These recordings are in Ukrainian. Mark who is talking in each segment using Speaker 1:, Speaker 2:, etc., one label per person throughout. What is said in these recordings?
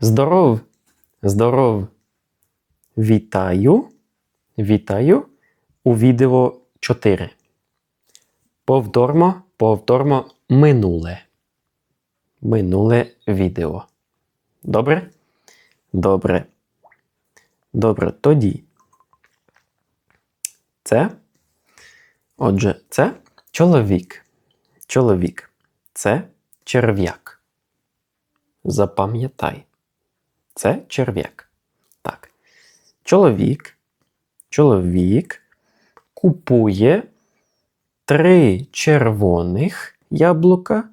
Speaker 1: Здоров. Здоров. Вітаю. Вітаю у відео 4. Повтормо, повтормо минуле. Минуле відео. Добре? Добре. Добре. Тоді. Це. Отже, це чоловік. Чоловік. Це черв'як. Запам'ятай. Це черв'як. Так. Чоловік. Чоловік купує три червоних яблука,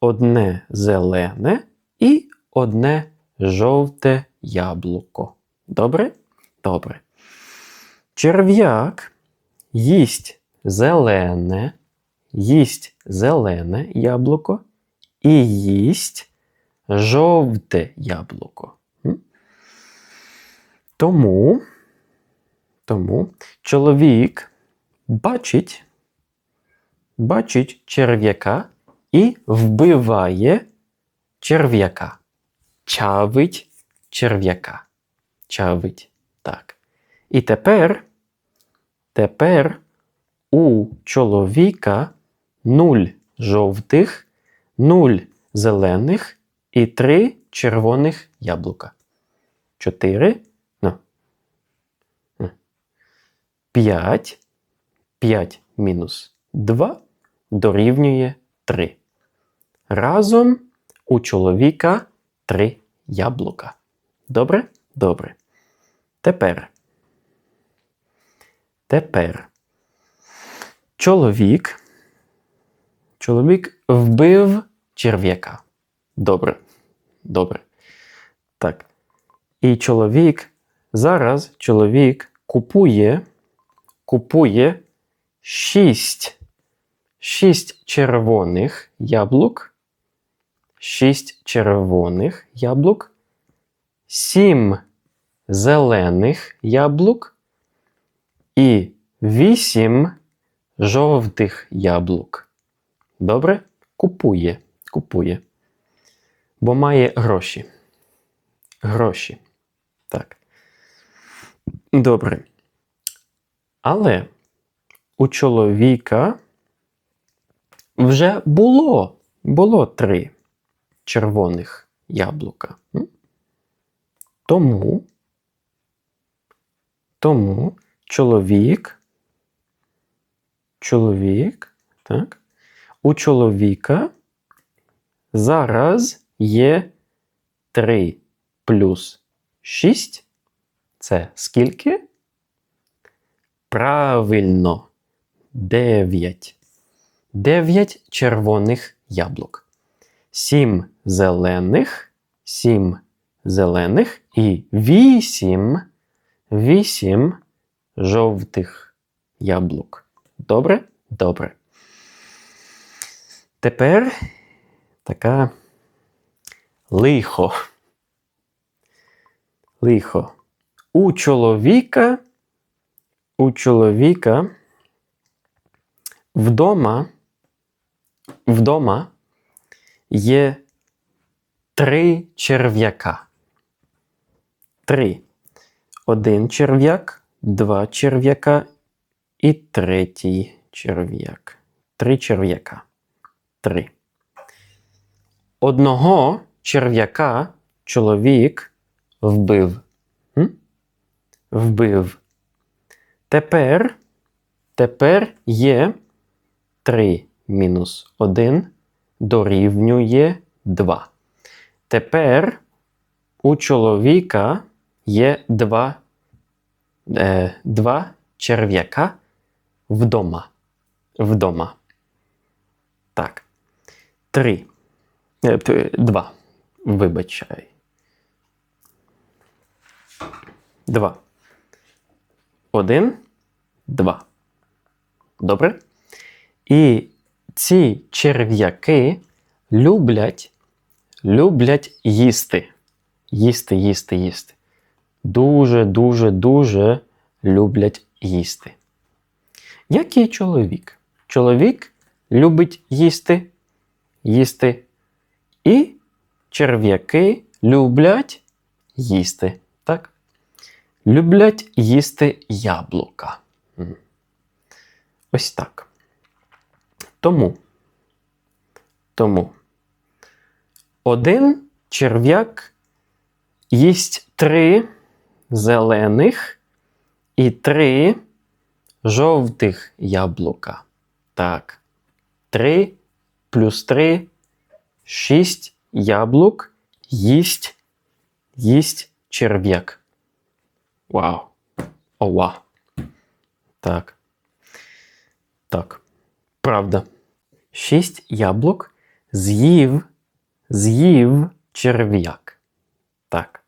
Speaker 1: одне зелене і одне жовте яблуко. Добре? Добре. Черв'як їсть зелене, їсть зелене яблуко і їсть жовте яблуко. Тому, тому чоловік бачить, бачить черв'яка і вбиває черв'яка. Чавить черв'яка. Чавить. Так. І тепер, тепер у чоловіка нуль жовтих, нуль зелених і три червоних яблука. Чотири. 5. 5 мінус 2 дорівнює 3. Разом у чоловіка 3 яблука. Добре? Добре. Тепер. Тепер. Чоловік. Чоловік вбив черв'яка. Добре. Добре. Так. І чоловік. Зараз чоловік купує Купує шість. Шість червоних яблук. Шість червоних яблук. Сім зелених яблук. І вісім жовтих яблук. Добре? Купує. Купує. Бо має гроші. Гроші. Так. Добре. Але у чоловіка вже було, було три червоних яблука. Тому, тому чоловік, чоловік, так, у чоловіка зараз є 3 плюс 6. Це скільки? Правильно. 9. 9 червоних яблук. 7 зелених, 7 зелених і 8, 8 жовтих яблук. Добре? Добре. Тепер така лихо. Лихо. У чоловіка, у чоловіка вдома, вдома є три черв'яка. Три. Один черв'як, два черв'яка і третій черв'як. Три черв'яка. Три. Одного черв'яка чоловік вбив. Вбив. Тепер, тепер є 3 мінус 1 дорівнює 2. Тепер у чоловіка є два, е, два черв'яка вдома. Вдома. Так. Три. Е, п- Два. Вибачай. Два. Один. Два. Добре? І ці черв'яки люблять, люблять їсти. Їсти, їсти, їсти. Дуже, дуже, дуже люблять їсти. Який чоловік? Чоловік любить їсти, їсти. І черв'яки люблять їсти. Люблять їсти яблука. Ось так. Тому. Тому. Один черв'як їсть три зелених і три жовтих яблука. Так. Три плюс три шість яблук їсть їсть черв'як. Вау. Ова. Так. Так. Правда. Шість яблук з'їв, з'їв черв'як. Так.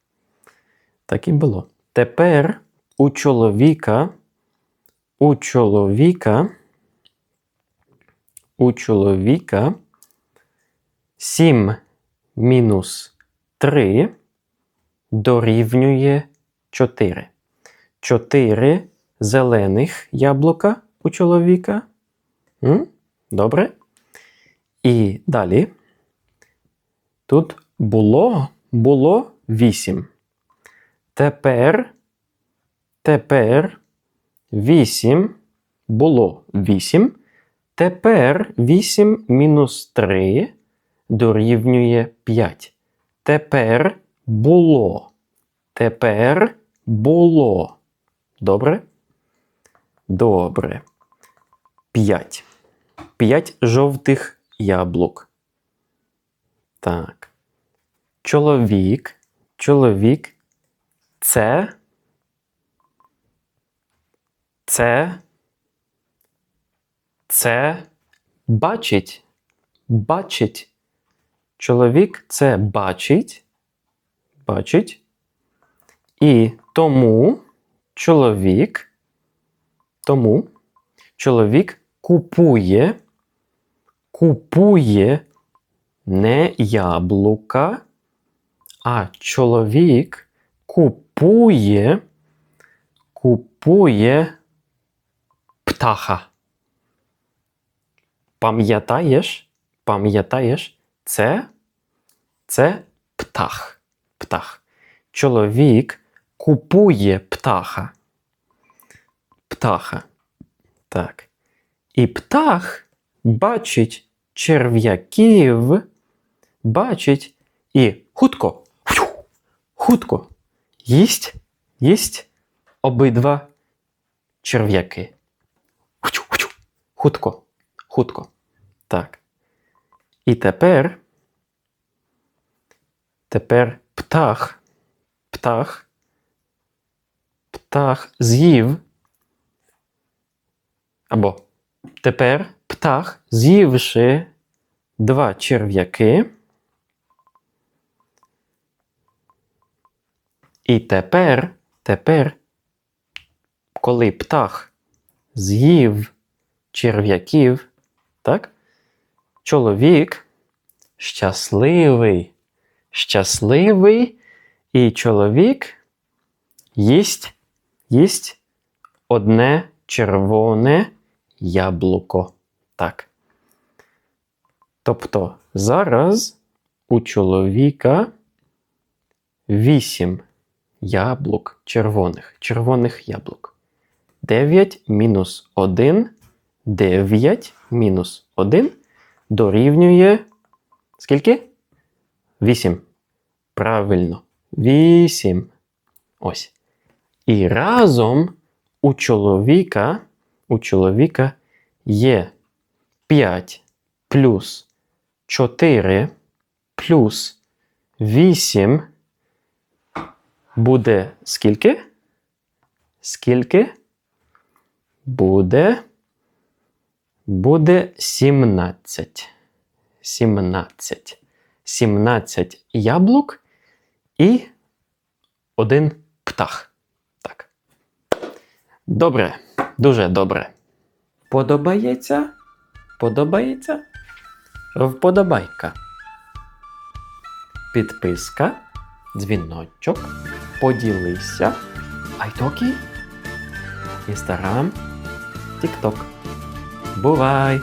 Speaker 1: Так і було. Тепер у чоловіка, у чоловіка, у чоловіка 7 мінус 3 дорівнює 4. 4 зелених яблука у чоловіка. Добре. І далі. Тут було, було 8. Тепер, тепер 8 було 8. Тепер 8 мінус 3 дорівнює 5. Тепер було. Тепер було. Добре? Добре. 5. 5 жовтих яблук. Так. Чоловік. Чоловік. Це. Це. Це бачить. Бачить. Чоловік це бачить. Бачить. І тому чоловік. Тому чоловік купує. Купує не яблука, а чоловік купує. Купує птаха. Пам'ятаєш? Пам'ятаєш? Це, це птах. Птах. Чоловік купує птаха. Птаха. Так. І птах бачить черв'яків, бачить і хутко, хутко їсть, їсть обидва черв'яки. Хутко, хутко. Так. І тепер, тепер птах, птах, птах з'їв. Або тепер птах, з'ївши два черв'яки. І тепер, тепер, коли птах з'їв черв'яків, так? Чоловік щасливий, щасливий, і чоловік їсть, їсть одне червоне яблуко. Так. Тобто зараз у чоловіка вісім яблук червоних, червоних яблук. 9 мінус 1, 9 мінус 1 дорівнює. Скільки? 8. Правильно. 8. Ось. І разом у чоловіка, у чоловіка є 5 плюс 4 плюс 8 буде скільки? Скільки? Буде. Буде 17. 17. 17 яблук і один птах. Добре. Дуже добре. Подобається? Подобається? Вподобайка. Підписка, дзвіночок, поділися. Айтокі, Інстаграм, Тікток. Бувай!